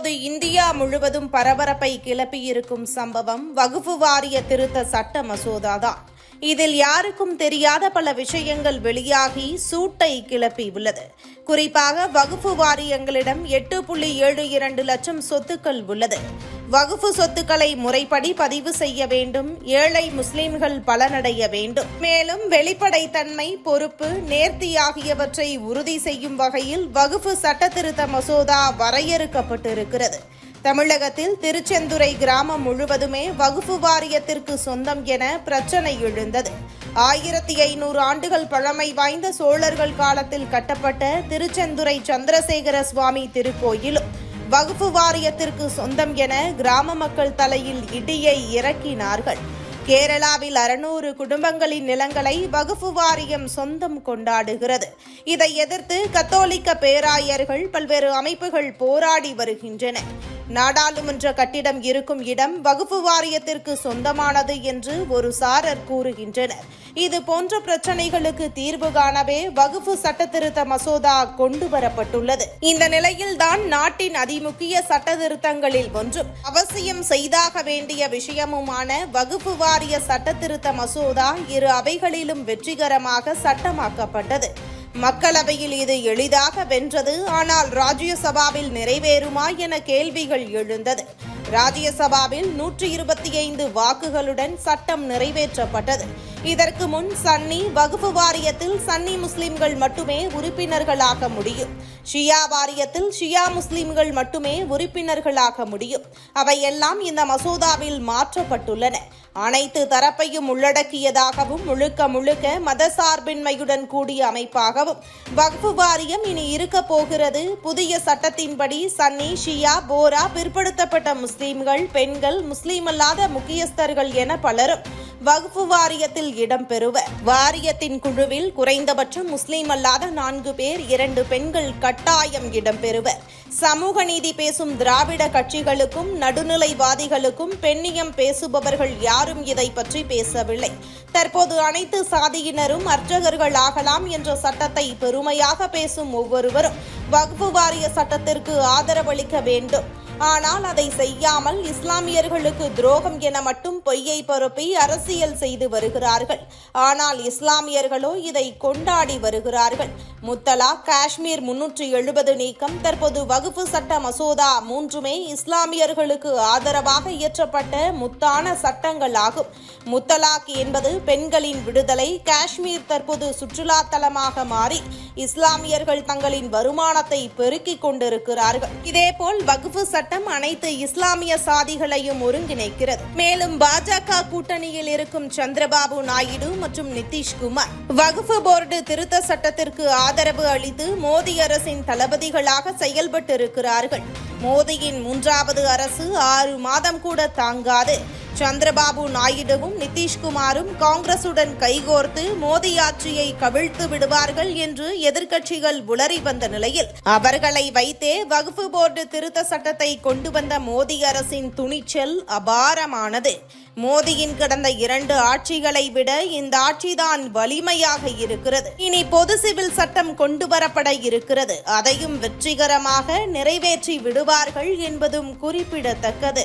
தற்போது இந்தியா முழுவதும் பரபரப்பை கிளப்பியிருக்கும் சம்பவம் வகுப்பு வாரிய திருத்த சட்ட மசோதாதான். இதில் யாருக்கும் தெரியாத பல விஷயங்கள் வெளியாகி சூட்டை கிளப்பி உள்ளது. குறிப்பாக வகுப்பு வாரியங்களிடம் எட்டு புள்ளி ஏழு இரண்டு லட்சம் சொத்துக்கள் உள்ளது. வகுப்பு சொத்துக்களை முறைப்படி பதிவு செய்ய வேண்டும். ஏழை முஸ்லிம்கள் பலனடைய வேண்டும். மேலும் வெளிப்படைத்தன்மை பொறுப்பு நேர்த்தி ஆகியவற்றை உறுதி செய்யும் வகையில் வகுப்பு சட்டத்திருத்த மசோதா வரையறுக்கப்பட்டிருக்கிறது. தமிழகத்தில் திருச்செந்துறை கிராமம் முழுவதுமே வகுப்பு வாரியத்திற்கு சொந்தம் என பிரச்சனை எழுந்தது. ஆயிரத்தி ஐநூறு ஆண்டுகள் பழமை வாய்ந்த சோழர்கள் காலத்தில் கட்டப்பட்ட திருச்செந்துறை சந்திரசேகர சுவாமி திருக்கோயிலும் வகுப்பு வாரியத்திற்கு சொந்தம் என கிராம மக்கள் தலையில் இடியை இறக்கினார்கள். கேரளாவில் அறுநூறு குடும்பங்களின் நிலங்களை வகுப்பு வாரியம் சொந்தம் கொண்டாடுகிறது. இதை எதிர்த்து கத்தோலிக்க பேராயர்கள் பல்வேறு அமைப்புகள் போராடி வருகின்றன. நாடாளுமன்ற கட்டிடம் இருக்கும் இடம் வகுப்பு வாரியத்திற்கு சொந்தமானது என்று ஒரு சாரர் கூறுகின்றனர். இது போன்ற பிரச்சனைகளுக்கு தீர்வு காணவே வகுப்பு சட்டத்திருத்த மசோதா கொண்டு வரப்பட்டுள்ளது. இந்த நிலையில்தான் நாட்டின் அதிமுக்கிய சட்டத்திருத்தங்களில் ஒன்றும். அவசியம் செய்தாக வேண்டிய விஷயமுமான வகுப்பு வாரிய சட்டத்திருத்த மசோதா இரு அவைகளிலும் வெற்றிகரமாக சட்டமாக்கப்பட்டது. மக்களவையில் இது எளிதாக வென்றது. ஆனால் ராஜ்யசபாவில் நிறைவேறுமா என கேள்விகள் எழுந்தது. ராஜ்யசபாவில் நூற்றி இருபத்தி ஐந்து வாக்குகளுடன் சட்டம் நிறைவேற்றப்பட்டது. இதற்கு முன் சன்னி வகுப்பு வாரியத்தில் சன்னி முஸ்லிம்கள் மட்டுமே உறுப்பினர்களாக முடியும். ஷியா வாரியத்தில் ஷியா முஸ்லிம்கள் மட்டுமே உறுப்பினர்களாக முடியும். அவையெல்லாம் இந்த மசோதாவில் மாற்றப்பட்டுள்ளன. அனைத்து தரப்பையும் உள்ளடக்கியதாகவும் முழுக்க முழுக்க மதசார்பின்மையுடன் கூடிய அமைப்பாகவும் வக்ஃபு வாரியம் இனி இருக்கப் போகிறது. புதிய சட்டத்தின்படி சன்னி ஷியா போரா பிற்படுத்தப்பட்ட முஸ்லீம்கள் பெண்கள் முஸ்லீம் அல்லாத முக்கியஸ்தர்கள் என பலரும் வகுப்பு வாரியத்தில் இடம்பெறுவர் வாரியத்தின் குழுவில் குறைந்தபட்சம் முஸ்லீம் அல்லாத நான்கு பேர் இரண்டு பெண்கள் கட்டாயம் இடம்பெறுவர் சமூக நீதி பேசும் திராவிட கட்சிகளுக்கும் நடுநிலைவாதிகளுக்கும் பெண்ணியம் பேசுபவர்கள் யாரும் இதை பற்றி பேசவில்லை. தற்போது அனைத்து சாதியினரும் அர்ச்சகர்கள் ஆகலாம் என்ற சட்டத்தை பெருமையாக பேசும் ஒவ்வொருவரும் வகுப்பு வாரிய சட்டத்திற்கு ஆதரவளிக்க வேண்டும். ஆனால் அதை செய்யாமல் இஸ்லாமியர்களுக்கு துரோகம் என மட்டும் பொய்யை பரப்பி அரசியல் செய்து வருகிறார்கள். ஆனால் இஸ்லாமியர்களோ இதை கொண்டாடி வருகிறார்கள். முத்தலா காஷ்மீர் முன்னூற்றி எழுபது நீக்கம் தற்போது வகுப்பு சட்ட மசோதா மூன்றுமே இஸ்லாமியர்களுக்கு ஆதரவாக இயற்றப்பட்ட முத்தான சட்டங்கள் ஆகும். முத்தலாக் என்பது பெண்களின் விடுதலை காஷ்மீர் தற்போது சுற்றுலா தலமாக மாறி இஸ்லாமியர்கள் தங்களின் வருமானத்தை பெருக்கிக் கொண்டிருக்கிறார்கள். இதேபோல் வகுப்பு சட்ட சட்டம் அனைத்து இஸ்லாமிய சாதிகளையும் ஒருங்கிணைக்கிறது. மேலும் பாஜக கூட்டணியில் இருக்கும் சந்திரபாபு நாயுடு மற்றும் நிதிஷ்குமார் வகுப்பு போர்டு திருத்த சட்டத்திற்கு ஆதரவு அளித்து மோடி அரசின் தளபதிகளாக செயல்பட்டிருக்கிறார்கள். மோடியின் மூன்றாவது அரசு ஆறு மாதம் கூட தாங்காது. சந்திரபாபு நாயுடுவும் நிதிஷ்குமாரும் காங்கிரசுடன் கைகோர்த்து மோடி ஆட்சியை கவிழ்த்து விடுவார்கள் என்று எதிர்க்கட்சிகள் உளறி வந்த நிலையில் அவர்களை வைத்தே வகுப்பு போர்டு திருத்த சட்டத்தை கொண்டு வந்த மோடி அரசின் துணிச்சல் அபாரமானது. மோடியின் கடந்த இரண்டு ஆட்சிகளை விட இந்த ஆட்சிதான் வலிமையாக இருக்கிறது. இனி பொது சிவில் சட்டம் கொண்டு வரப்பட இருக்கிறது. அதையும் வெற்றிகரமாக நிறைவேற்றி விடுவார்கள் என்பதும் குறிப்பிடத்தக்கது.